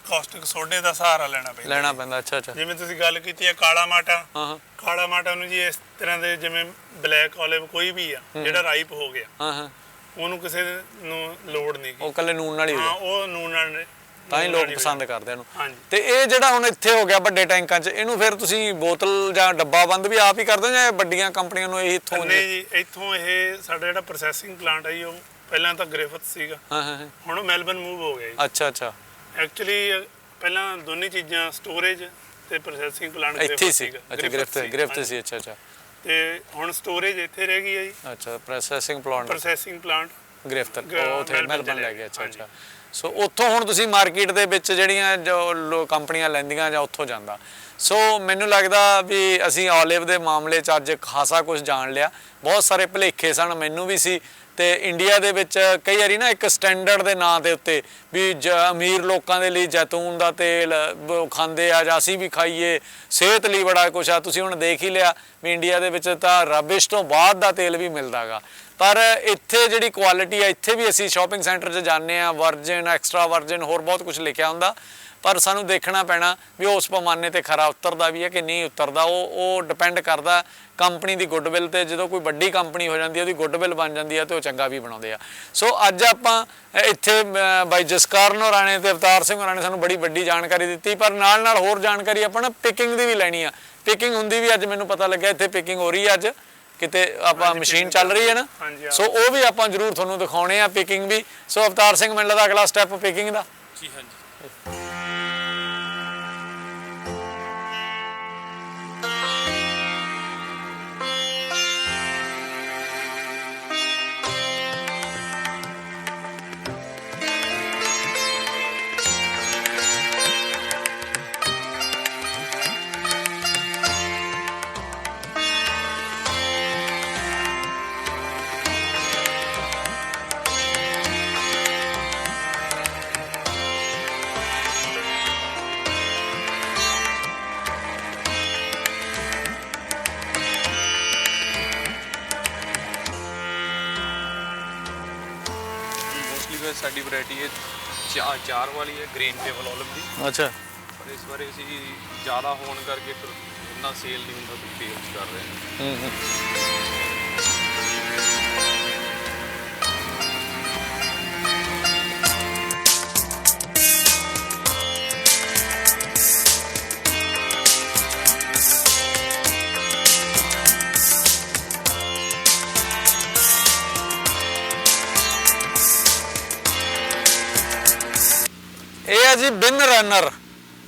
ਕਾਸਟਿਕ ਸੋਡੇ ਦਾ ਸਹਾਰਾ ਲੈਣਾ ਪੈਂਦਾ। ਲੈਣਾ ਪੈਂਦਾ ਅੱਛਾ ਅੱਛਾ। ਜਿਵੇਂ ਤੁਸੀਂ ਗੱਲ ਕੀਤੀ ਹੈ ਕਾਲਾ ਮਾਟਾ। ਹਾਂ ਹਾਂ। ਕਾਲਾ ਮਾਟਾ ਨੂੰ ਜੀ ਇਸ ਤਰ੍ਹਾਂ ਦੇ ਜਿਵੇਂ ਬਲੈਕ 올ਿਵ ਕੋਈ ਵੀ ਆ ਜਿਹੜਾ ਰਾਈਪ ਹੋ ਗਿਆ। ਹਾਂ ਹਾਂ। ਉਹਨੂੰ ਕਿਸੇ ਨੂੰ ਲੋੜ ਨਹੀਂ। ਉਹ ਕੱਲੇ ਨੂਨ ਨਾਲ ਹੀ ਹੋ ਉਹ ਨੂਨ ਨਾਲ ਤਾਂ ਹੀ ਲੋਕ ਪਸੰਦ ਕਰਦੇ ਇਹਨੂੰ। ਹਾਂਜੀ। ਤੇ ਇਹ ਜਿਹੜਾ ਹੁਣ ਇੱਥੇ ਹੋ ਗਿਆ ਵੱਡੇ ਟੈਂਕਾਂ 'ਚ ਇਹਨੂੰ ਫਿਰ ਤੁਸੀਂ ਬੋਤਲ ਜਾਂ ਡੱਬਾ ਬੰਦ ਵੀ ਆਪ ਹੀ ਕਰਦੇ ਹੋ ਜਾਂ ਇਹ ਵੱਡੀਆਂ ਕੰਪਨੀਆਂ ਨੂੰ ਇਹ ਇੱਥੋਂ ਨਹੀਂ ਜੀ ਇੱਥੋਂ ਇਹ ਸਾਡਾ ਜਿਹੜਾ ਪ੍ਰੋਸੈਸਿੰਗ ਪਲਾਂਟ ਹੈ ਜੀ ਉਹ ਪਹਿਲਾਂ ਤਾਂ ਗ੍ਰਿਫਥ ਸੀਗਾ। ਹਾਂ ਹਾਂ ਹਾਂ। ਹੁਣ ਉਹ ਮੈਲਬਨ ਮੂਵ ਹੋ ਗਿਆ ਜੀ। ਅੱਛਾ ਅੱਛਾ। ਐਕਚੁਅਲੀ ਪਹਿਲਾਂ ਦੋਨੇ ਚੀਜ਼ਾਂ ਸਟੋਰੇਜ ਤੇ ਪ੍ਰੋਸੈਸਿੰਗ ਪਲਾਂਟ ਇੱਥੇ ਹੀ ਸੀ। ਅੱਛਾ ਗ੍ਰਿਫਟ ਗ੍ਰਿਫਟ ਸੀ ਅੱਛਾ ਅੱਛਾ। ਤੇ ਹੁਣ ਸਟੋਰੇਜ ਇੱਥੇ ਰਹਿ ਗਈ ਹੈ ਜੀ। ਅੱਛਾ ਪ੍ਰੋਸੈਸਿੰਗ ਪਲਾਂਟ ਪ੍ਰੋਸੈਸਿੰਗ ਪਲਾਂਟ ਗ੍ਰਿਫਤਾਰ ਗ- ਉਹ ਉੱਥੇ ਮੈਲਬਨ ਲੈ ਗਿਆ ਅੱਛਾ ਹਾਂਜੀ। ਅੱਛਾ। ਸੋ ਉੱਥੋਂ ਹੁਣ ਤੁਸੀਂ ਮਾਰਕੀਟ ਦੇ ਵਿੱਚ ਜਿਹੜੀਆਂ ਜੋ ਲੋ- ਕੰਪਨੀਆਂ ਲੈਂਦੀਆਂ ਜਾਂ ਉੱਥੋਂ ਜਾਂਦਾ। ਸੋ ਮੈਨੂੰ ਲੱਗਦਾ ਵੀ ਅਸੀਂ 올ਿਵ ਦੇ ਮਾਮਲੇ 'ਚ ਅੱਜ ਖਾਸਾ ਕੁਝ ਜਾਣ ਲਿਆ। ਬਹੁਤ ਸਾਰੇ ਭੁਲੇਖੇ ਸਨ ਮੈਨੂੰ ਵੀ ਸੀ। ਤੇ ਇੰਡੀਆ ਦੇ ਵਿੱਚ ਕਈ ਵਾਰੀ ਨਾ ਇੱਕ ਸਟੈਂਡਰਡ ਦੇ ਨਾਂ ਦੇ ਉੱਤੇ ਵੀ ਜ- ਅਮੀਰ ਲੋਕਾਂ ਦੇ ਲਈ ਜੈਤੂਨ ਦਾ ਤੇਲ ਖਾਂਦੇ ਆ ਜਾਂ ਅਸੀਂ ਵੀ ਖਾਈਏ, ਸਿਹਤ ਲਈ ਬੜਾ ਕੁਛ ਆ, ਤੁਸੀਂ ਹੁਣ ਦੇਖ ਹੀ ਲਿਆ ਵੀ ਇੰਡੀਆ ਦੇ ਵਿੱਚ ਤਾਂ ਰਬਿਸ਼ ਤੋਂ ਬਾਅਦ ਦਾ ਤੇਲ ਵੀ ਮਿਲਦਾਗਾ ਪਰ ਇੱਥੇ ਜਿਹੜੀ ਕੁਆਲਿਟੀ ਆ, ਇੱਥੇ ਵੀ ਅਸੀਂ ਸ਼ਾਪਿੰਗ ਸੈਂਟਰ 'ਚ ਜਾਂਦੇ ਆ ਵਰਜਨ ਐਕਸਟਰਾ ਵਰਜਨ ਹੋਰ ਬਹੁਤ ਕੁਝ ਲਿਖਿਆ ਹੁੰਦਾ। ਪਰ ਸਾਨੂੰ ਦੇਖਣਾ ਪੈਣਾ ਵੀ ਉਹ ਉਸ ਪੈਮਾਨੇ ਤੇ ਖਰਾ ਉਤਰਦਾ ਵੀ ਹੈ ਕਿ ਨਹੀਂ ਉਤਰਦਾ। ਉਹ ਉਹ ਡਿਪੈਂਡ ਕਰਦਾ ਕੰਪਨੀ ਦੀ ਗੁੱਡਵਿਲ ਤੇ ਜਦੋਂ ਕੋਈ ਵੱਡੀ ਕੰਪਨੀ ਹੋ ਜਾਂਦੀ ਹੈ ਉਹਦੀ ਗੁੱਡਵਿਲ ਬਣ ਜਾਂਦੀ ਹੈ ਤੇ ਉਹ ਚੰਗਾ ਵੀ ਬਣਾਉਂਦੇ ਆ। ਸੋ ਅੱਜ ਆਪਾਂ ਇੱਥੇ ਬਾਈ ਜਸਕਾਰਨ ਹੋਰਾਂ ਨੇ ਤੇ ਅਵਤਾਰ ਸਿੰਘ ਹੋਰਾਂ ਨੇ ਸਾਨੂੰ ਬੜੀ ਵੱਡੀ ਜਾਣਕਾਰੀ ਦਿੱਤੀ ਪਰ ਨਾਲ ਨਾਲ ਹੋਰ ਜਾਣਕਾਰੀ ਆਪਾਂ ਨਾ ਪਿਕਿੰਗ ਦੀ ਵੀ ਲੈਣੀ ਆ। ਪਿਕਿੰਗ ਹੁੰਦੀ ਵੀ ਅੱਜ ਮੈਨੂੰ ਪਤਾ ਲੱਗਿਆ ਇੱਥੇ ਪਿਕਿੰਗ ਹੋ ਰਹੀ ਹੈ ਅੱਜ। ਕਿਤੇ ਆਪਾਂ ਮਸ਼ੀਨ ਚੱਲ ਰਹੀ ਹੈ ਨਾ। ਸੋ ਉਹ ਵੀ ਆਪਾਂ ਜ਼ਰੂਰ ਤੁਹਾਨੂੰ ਦਿਖਾਉਣੇ ਆ ਪਿਕਿੰਗ ਵੀ। ਸੋ ਅਵਤਾਰ ਸਿੰਘ ਮੈਨੂੰ ਲੱਗਦਾ ਅਗਲਾ ਸਟੈਪ ਪਿਕਿੰਗ ਦਾ। ਜੀ ਹਾਂਜੀ। ਚਾ- ਚਾਰ ਵਾਲੀ ਹੈ ਗ੍ਰੀਨ ਟੇਬਲ 올ਿਵ ਦੀ। ਅੱਛਾ। ਪਰ ਇਸ ਵਾਰੀ ਅਸੀਂ ਜ਼ਿਆਦਾ ਹੋਣ ਕਰਕੇ ਫਿਰ ਇੰਨਾ ਸੇਲ ਨਹੀਂ ਹੁੰਦਾ ਫਿਰ ਟੇਲਸ ਕਰ ਰਹੇ ਹਾਂ। ਇਹ ਰਨਰ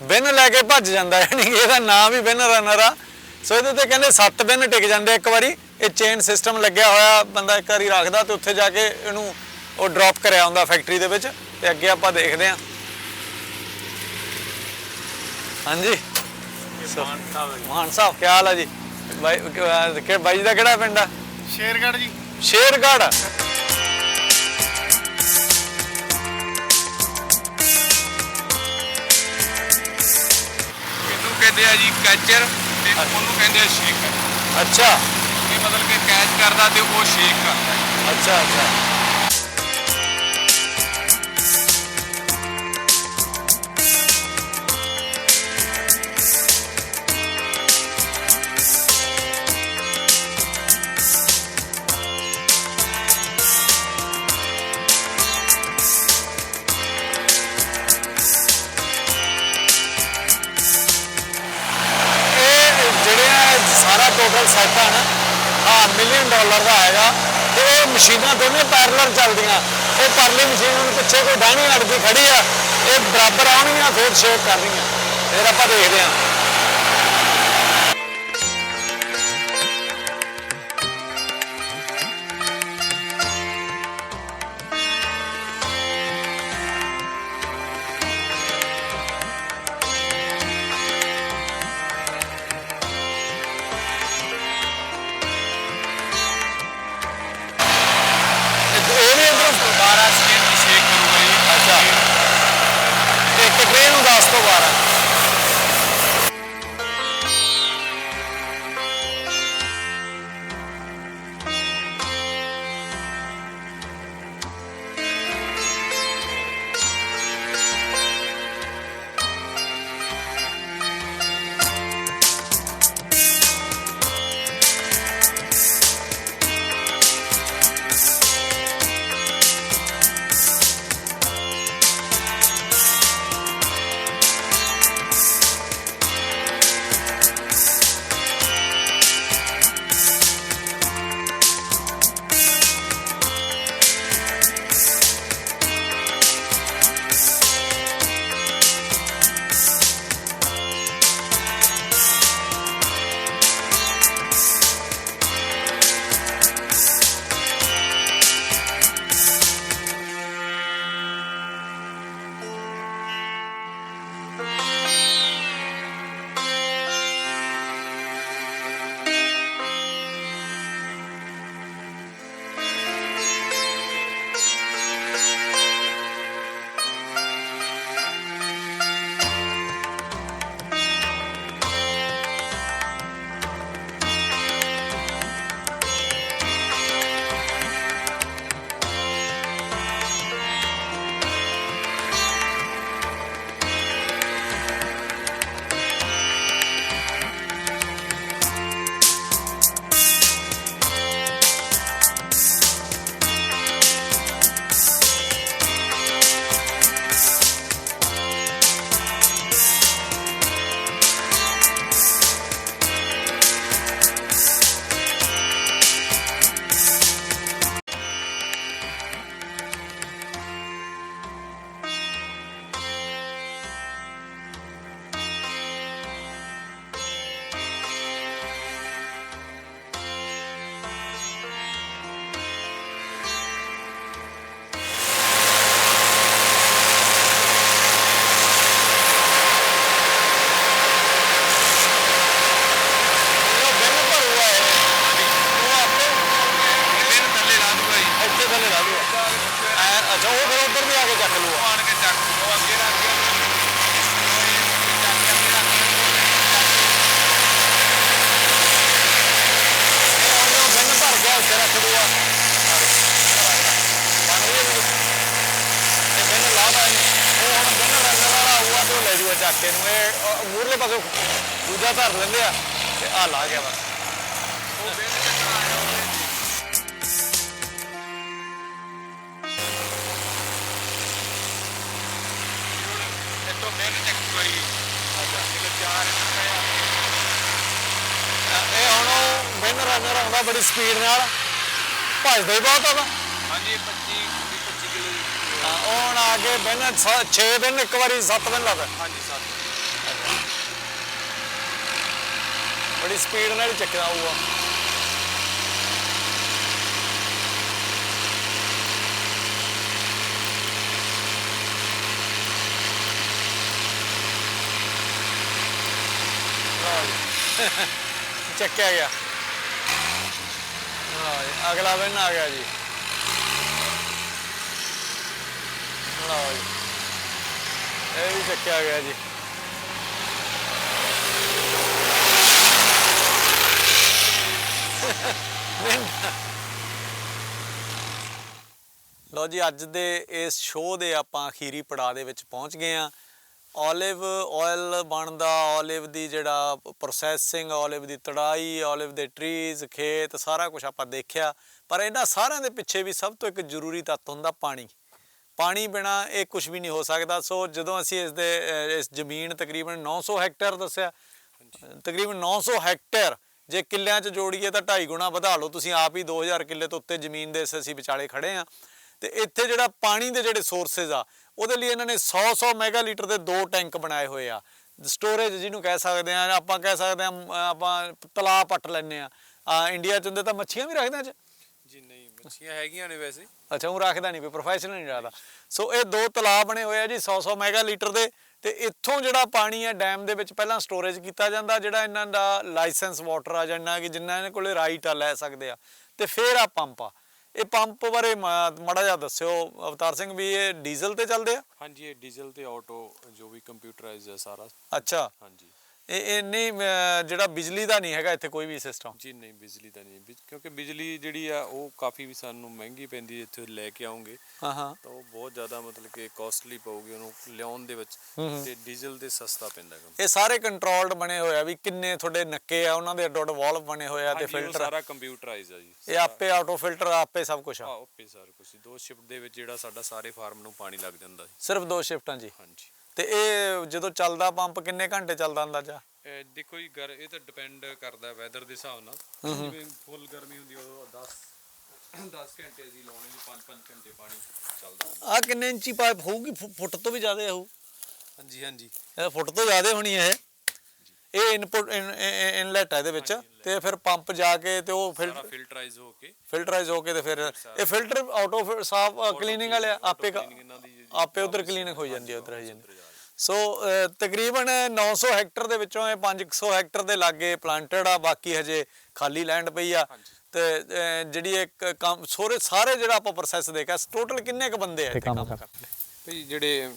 ਬਿਨ ਲੈ ਕੇ ਭੱਜ ਜਾਂਦਾ ਯਾਨੀ ਕਿ ਇਹਦਾ ਨਾਮ ਹੀ ਬਿਨ ਰਨਰ ਆ। ਸੋ ਇਹਦੇ ਤੇ ਕਹਿੰਦੇ 7 ਬਿਨ ਟਿਕ ਜਾਂਦੇ ਇੱਕ ਵਾਰੀ। ਇਹ ਚੇਨ ਸਿਸਟਮ ਲੱਗਿਆ ਹੋਇਆ ਬੰਦਾ ਇੱਕ ਵਾਰੀ ਰੱਖਦਾ ਤੇ ਉੱਥੇ ਜਾ ਕੇ ਇਹਨੂੰ ਉਹ ਡ੍ਰੌਪ ਕਰਿਆ ਹੁੰਦਾ ਫੈਕਟਰੀ ਦੇ ਵਿੱਚ ਤੇ ਅੱਗੇ ਆਪਾਂ ਦੇਖਦੇ ਹਾਂ। ਹਾਂਜੀ। ਮਾਨ ਸਾਹਿਬ ਮਾਨ ਸਾਹਿਬ ਕੀ ਹਾਲ ਆ ਜੀ? ਬਾਈ ਕਿ ਬਾਈ ਦਾ ਕਿਹੜਾ ਪਿੰਡ ਆ? ਸ਼ੇਰਗੜ੍ਹ ਜੀ। ਸ਼ੇਰਗੜ੍ਹ। ਕਹਿੰਦੇ ਆ ਜੀ ਕੈਚਰ ਤੇ ਉਹਨੂੰ ਕਹਿੰਦੇ ਆ ਸ਼ੇਕਰ ਅੱਛਾ। ਇਹ ਮਤਲਬ ਕਿ ਕੈਚ ਕਰਦਾ ਤੇ ਉਹ ਸ਼ੇਕ ਕਰਦਾ। ਅੱਛਾ ਅੱਛਾ। ਸਾਰਾ ਟੋਟਲ ਸੈੱਟ ਆ ਨਾ? ਹਾਂ ਮਿਲੀਅਨ ਡਾਲਰ ਦਾ ਹੈਗਾ। ਤੇ ਇਹ ਮਸ਼ੀਨਾਂ ਦੋਨੇ ਪੈਰਲਲ ਚੱਲਦੀਆਂ। ਇਹ ਪਰਲੀ ਮਸ਼ੀਨ ਨੂੰ ਪਿੱਛੇ ਕੋਈ ਡਾਣੀ ਅੜਦੀ ਖੜੀ ਆ, ਇਹ ਬਰਾਬਰ ਆਉਣਗੀਆਂ, ਫਿਰ ਸ਼ੇਕ ਕਰਨੀਆਂ। ਫਿਰ ਆਪਾਂ ਦੇਖਦੇ ਹਾਂ। ਇਹ ਵੀ ਇਧਰੋਂ 12 ਸਕਿੰਟ ਦੀ ਸ਼ੇਕ ਕਰੂਗਾ ਜੀ। ਅੱਛਾ। ਇੱਕ ਟ੍ਰੇ ਨੂੰ 10 ਤੋਂ 12 ਆਊਗਾ ਤੇ ਨੂੰ, ਇਹ ਮੂਰਲੇ ਪਾਸੇ ਦੂਜਾ ਧਰ ਲੈਂਦੇ ਆ, ਤੇ ਆ ਲਾ ਗਿਆ ਬਸ। ਇਹ ਹੁਣ ਉਹ ਰਨਰ ਆਉਂਦਾ ਬੜੀ ਸਪੀਡ ਨਾਲ, ਭੱਜਦਾ ਹੀ ਬਹੁਤ ਆ ਵਾ। ਹਾਂਜੀ 25 25 ਕਿਲੋ ਹਾਂ, ਉਹ ਹੁਣ ਆ ਕੇ ਬਿੰਨ 6 ਬਿੰਨ ਇੱਕ ਵਾਰੀ 7 ਬਿੰਨ ਲਾਦਾ ਹਾਂਜੀ ਸੱਤ ਬੜੀ ਸਪੀਡ ਨਾਲ ਹੀ ਚੱਕਦਾ ਜੀ। ਚੱਕਿਆ ਗਿਆ। ਜੀ, ਅਗਲਾ ਬਿੰਨ ਆ ਗਿਆ ਜੀ। ਲਓ ਜੀ ਇਹ ਵੀ ਚੱਕਿਆ ਗਿਆ ਜੀ। ਲੋ ਜੀ, ਅੱਜ ਦੇ ਇਸ ਸ਼ੋਅ ਦੇ ਆਪਾਂ ਅਖੀਰੀ ਪੜਾਅ ਦੇ ਵਿੱਚ ਪਹੁੰਚ ਗਏ ਆ olive oil ਬਣਦਾ, olive ਦੀ ਜਿਹੜਾ ਪ੍ਰੋਸੈਸਿੰਗ olive ਦੀ ਤੜਾਈ, olive ਦੇ ਟਰੀਜ਼ ਖੇਤ, ਸਾਰਾ ਕੁਝ ਆਪਾਂ ਦੇਖਿਆ। ਪਰ ਇਹਨਾਂ ਸਾਰਿਆਂ ਦੇ ਪਿੱਛੇ ਵੀ ਸਭ ਤੋਂ ਇੱਕ ਜ਼ਰੂਰੀ ਤੱਤ ਹੁੰਦਾ ਪਾਣੀ। ਪਾਣੀ ਬਿਨਾ ਇਹ ਕੁਝ ਵੀ ਨਹੀਂ ਹੋ ਸਕਦਾ। ਸੋ ਜਦੋਂ ਅਸੀਂ ਇਸ ਦੇ ਇਸ ਜ਼ਮੀਨ ਤਕਰੀਬਨ 900 ਹੈਕਟੇਅਰ ਦੱਸਿਆ, ਤਕਰੀਬਨ 900 ਹੈਕਟੇਅਰ ਜੇ ਕਿੱਲਿਆਂ 'ਚ ਜੋੜੀਏ ਤਾਂ 2.5 ਗੁਣਾ ਵਧਾ ਲਓ। ਤੁਸੀਂ ਆਪ ਹੀ 2000 ਕਿੱਲੇ ਤੋਂ ਉੱਤੇ ਜ਼ਮੀਨ ਦੇ ਅਸੀਂ ਵਿਚਾਲੇ ਖੜੇ ਆ। ਤੇ ਇੱਥੇ ਜਿਹੜਾ ਪਾਣੀ ਦੇ ਜਿਹੜੇ ਸੋਰਸਸ ਆ, ਉਹਦੇ ਲਈ ਇਹਨਾਂ ਨੇ 100-100 ਮੈਗਾ ਲੀਟਰ ਦੇ ਦੋ ਟੈਂਕ ਬਣਾਏ ਹੋਏ ਆ। ਸਟੋਰੇਜ ਜਿਹਨੂੰ ਕਹਿ ਸਕਦੇ ਆ, ਆਪਾਂ ਕਹਿ ਸਕਦੇ ਆ, ਆਪਾਂ ਤਲਾਬ ਪੱਟ ਲੈਂਦੇ ਆ। ਇੰਡੀਆ 'ਚ ਹੁੰਦੇ ਤਾਂ ਮੱਛੀਆਂ ਵੀ ਰੱਖਦੇ ਆ 'ਚ? ਜੀ, ਨਹੀਂ। ਮੱਛੀਆਂ ਹੈਗੀਆਂ ਨੇ ਵੈਸੇ। ਅੱਛਾ ਉਹ ਰੱਖਦਾ ਨਹੀਂ ਕੋਈ ਪ੍ਰੋਫੈਸ਼ਨਲ ਨਹੀਂ ਰੱਖਦਾ। ਸੋ ਇਹ ਦੋ ਤਲਾਬ ਬਣੇ ਹੋਏ ਆ ਜੀ 100-100 ਮੈਗਾ ਲੀਟਰ ਦੇ। ਤੇ ਇੱਥੋਂ ਜਿਹੜਾ ਪਾਣੀ ਹੈ ਡੈਮ ਦੇ ਵਿੱਚ ਪਹਿਲਾਂ ਸਟੋਰੇਜ ਕੀਤਾ ਜਾਂਦਾ ਜਿਹੜਾ ਇਹਨਾਂ ਦਾ ਲਾਇਸੈਂਸ ਵਾਟਰ ਆ ਜਾਂਦਾ ਕਿ ਜਿੰਨਾ ਇਹਨਾਂ ਕੋਲੇ ਰਾਈਟ ਆ ਲੈ ਸਕਦੇ ਆ। ਤੇ ਫਿਰ ਆ ਪੰਪ ਆ। ਇਹ ਪੰਪ ਬਾਰੇ ਮੜਾ ਜਿਹਾ ਦੱਸਿਓ ਅਵਤਾਰ ਸਿੰਘ ਵੀ ਇਹ ਡੀਜ਼ਲ ਤੇ ਚੱਲਦੇ ਆ? ਹਾਂਜੀ ਇਹ ਡੀਜ਼ਲ ਤੇ ਆਟੋ ਜੋ ਵੀ ਕੰਪਿਊਟਰਾਈਜ਼ ਹੈ ਸਾਰਾ। ਅੱਛਾ। ਹਾਂਜੀ। ਇਹ ਅਹ, ਜਿਹੜਾ ਬਿਜਲੀ ਦਾ ਨਹੀਂ ਹੈਗਾ ਇੱਥੇ ਕੋਈ ਵੀ ਸਿਸਟਮ ਜੀ ਨਹੀਂ ਬਿਜਲੀ ਤਾਂ ਨਹੀਂ। ਕਿਉਂਕਿ ਬਿਜਲੀ ਜਿਹੜੀ ਆ ਉਹ ਕਾਫੀ ਵੀ ਸਾਨੂੰ ਮਹਿੰਗੀ ਪੈਂਦੀ ਹੈ ਇੱਥੇ ਲੈ ਕੇ ਆਉਂਗੇ ਹਾਂ ਹਾਂ। ਤਾਂ ਉਹ ਬਹੁਤ ਜ਼ਿਆਦਾ ਮਤਲਬ ਕਿ ਕਾਸਟਲੀ ਪਊਗੀ ਉਹਨੂੰ ਲਿਆਉਣ ਦੇ ਵਿੱਚ। ਤੇ ਡੀਜ਼ਲ ਤੇ ਸਸਤਾ ਪੈਂਦਾ ਇਹ ਸਾਰੇ ਕੰਟਰੋਲਡ ਬਣੇ ਹੋਏ ਆ ਵੀ ਕਿੰਨੇ ਤੁਹਾਡੇ ਨੱਕੇ ਆ ਉਹਨਾਂ ਦੇ ਅੱਡੋ ਅੱਡ ਵਾਲਵ ਬਣੇ ਹੋਏ ਆ ਤੇ ਫਿਲਟਰ ਸਾਰਾ ਕੰਪਿਊਟਰਾਈਜ਼ ਆ ਜੀ। ਇਹ ਆਪੇ ਆਟੋ ਫਿਲਟਰ ਆਪੇ ਸਭ ਕੁਝ ਆ। ਆ ਓਪੇ ਸਾਰਾ ਕੁਝ ਦੋ ਸ਼ਿਫਟ ਦੇ ਵਿੱਚ ਜਿਹੜਾ ਸਾਡਾ ਸਾਰੇ ਫਾਰਮ ਨੂੰ ਪਾਣੀ ਲੱਗ ਜਾਂਦਾ ਸਿਰਫ ਦੋ ਸ਼ਿਫਟਾਂ ਜੀ। ਹਾਂਜੀ। ਤੇ ਇਹ ਜਦੋਂ ਚੱਲਦਾ ਪੰਪ ਕਿੰਨੇ ਘੰਟੇ ਚੱਲਦਾ ਅੰਦਾਜ਼ਾ? ਇਹ ਦੇਖੋ ਜੀ ਗਰ ਇਹ ਤਾਂ ਡਿਪੈਂਡ ਕਰਦਾ ਵੈਦਰ ਦੇ ਹਿਸਾਬ ਨਾਲ। ਜਿਵੇਂ ਫੁੱਲ ਗਰਮੀ ਹੁੰਦੀ ਉਦੋਂ 10 10 ਘੰਟੇ ਅਸੀਂ ਲਾਉਣੇ ਜੀ 5-5 ਘੰਟੇ ਪਾਣੀ ਚੱਲਦਾ। ਆ ਕਿੰਨੇ ਇੰਚੀ ਪਾਈਪ ਹੋਊਗੀ? ਫੁ- ਫੁੱਟ ਤੋਂ ਵੀ ਜ਼ਿਆਦਾ ਹੋਊ। ਹਾਂਜੀ ਹਾਂਜੀ। ਇਹ ਫੁੱਟ ਤੋਂ ਜ਼ਿਆਦਾ ਹੋਣੀ ਹੈ ਇਹ। ਇਹ ਇਨਪੁਟ ਇਨਲੈਟ ਹੈ ਇਹਦੇ ਵਿੱਚ। ਤੇ ਫਿਰ ਪੰਪ ਜਾ ਕੇ ਤੇ ਉਹ ਸਾਰਾ ਫਿਲਟਰ ਫਿਲਟਰਾਈਜ਼ ਹੋ ਕੇ। ਫਿਲਟਰਾਈਜ਼ ਹੋ ਕੇ ਤੇ ਫਿਰ ਇਹ ਫਿਲਟਰ ਆਟੋ ਸਾਫ਼ ਕਲੀਨਿੰਗ ਵਾਲੇ ਆ, ਆਪੇ ਕ- ਇਹਨਾਂ ਦੀ ਆਪੇ ਉਧਰ ਕਲੀਨਿਕ ਹੋ ਜਾਂਦੀ ਹੈ ਉਧਰ ਹੋ ਜਾਂਦੀ। ਸੋ ਤਕਰੀਬਨ 900 ਹੈਕਟਰ ਦੇ ਵਿੱਚੋਂ ਇਹ 500 ਹੈਕਟਰ ਦੇ ਲਾਗੇ ਪਲਾਂਟਡ ਆ ਬਾਕੀ ਹਜੇ ਖਾਲੀ ਲੈਂਡ ਪਈ ਆ। ਤੇ ਜਿਹੜੀ ਇੱਕ ਕੰਮ ਸੋਰੇ ਸਾਰੇ ਜਿਹੜਾ ਆਪਾਂ ਪ੍ਰੋਸੈਸ ਦੇਖਿਆ ਟੋਟਲ ਕਿੰਨੇ ਕ ਬੰਦੇ ਆ ਇੱਥੇ ਕੰਮ ਕਰਦੇ। ਭਈ ਜਿਹੜੇ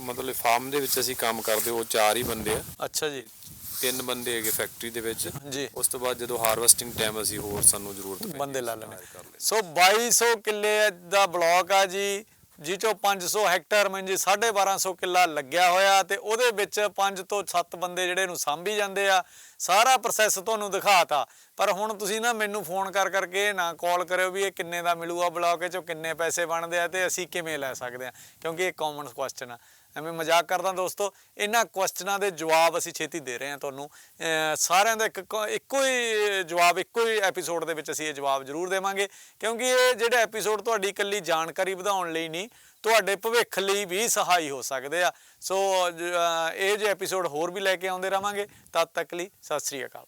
ਮਤਲਬ ਫਾਰਮ ਦੇ ਵਿੱਚ ਅਸੀਂ ਕੰਮ ਕਰਦੇ ਉਹ ਚਾਰ ਹੀ ਬੰਦੇ ਆ। ਅੱਛਾ ਜੀ। ਤਿੰਨ ਬੰਦੇ ਹੈਗੇ ਫੈਕਟਰੀ ਦੇ ਵਿੱਚ। ਜੀ। ਉਸ ਤੋਂ ਬਾਅਦ ਜਦੋਂ ਹਾਰਵੈਸਟਿੰਗ ਟਾਈਮ ਅਸੀਂ ਹੋਰ ਸਾਨੂੰ ਜ਼ਰੂਰਤ ਪੈਂਦੀ ਬੰਦੇ ਲਾ ਲੈਣੇ। ਸੋ 2200 ਕਿੱਲੇ ਦਾ ਬਲਾਕ ਆ ਜੀ। ਜਿਹ ਚੋਂ 500 ਹੈਕਟਰ ਮੰਜੀ 1250 ਕਿੱਲਾ ਲੱਗਿਆ ਹੋਇਆ ਤੇ ਉਹਦੇ ਵਿੱਚ 5 ਤੋਂ 7 ਬੰਦੇ ਜਿਹੜੇ ਨੂੰ ਸਾਂਭੀ ਜਾਂਦੇ ਆ। ਸਾਰਾ ਪ੍ਰੋਸੈਸ ਤੁਹਾਨੂੰ ਦਿਖਾਤਾ। ਪਰ ਹੁਣ ਤੁਸੀਂ ਨਾ ਮੈਨੂੰ ਫੋਨ ਕਰ ਕਰਕੇ ਨਾ ਕਾਲ ਕਰਿਓ ਵੀ ਇਹ ਕਿੰਨੇ ਦਾ ਮਿਲੂਗਾ ਬਲਾਕ ਚੋਂ ਕਿੰਨੇ ਪੈਸੇ ਬਣਦੇ ਆ ਤੇ ਅਸੀਂ ਕਿਵੇਂ ਲੈ ਸਕਦੇ ਆ। ਕਿਉਂਕਿ ਇਹ ਕਾਮਨ ਕੁਐਸਚਨ ਆ। ਐਵੇਂ ਮਜ਼ਾਕ ਕਰਦਾ ਦੋਸਤੋ, ਇਹਨਾਂ ਕੁਐਸਚਨਾਂ ਦੇ ਜਵਾਬ ਅਸੀਂ ਛੇਤੀ ਦੇ ਰਹੇ ਹਾਂ ਤੁਹਾਨੂੰ। ਸਾਰਿਆਂ ਦਾ ਇੱਕ ਇੱਕੋ ਹੀ ਜਵਾਬ, ਇੱਕੋ ਹੀ ਐਪੀਸੋਡ ਦੇ ਵਿੱਚ ਅਸੀਂ ਇਹ ਜਵਾਬ ਜ਼ਰੂਰ ਦੇਵਾਂਗੇ, ਕਿਉਂਕਿ ਇਹ ਜਿਹੜੇ ਐਪੀਸੋਡ ਤੁਹਾਡੀ ਇਕੱਲੀ ਜਾਣਕਾਰੀ ਵਧਾਉਣ ਲਈ ਨਹੀਂ, ਤੁਹਾਡੇ ਭਵਿੱਖ ਲਈ ਵੀ ਸਹਾਈ ਹੋ ਸਕਦੇ ਆ। ਸੋ ਇਹ ਜੇ ਐਪੀਸੋਡ ਹੋਰ ਵੀ ਲੈ ਕੇ ਆਉਂਦੇ ਰਵਾਂਗੇ, ਤਦ ਤੱਕ ਲਈ ਸਤਿ ਸ੍ਰੀ ਅਕਾਲ।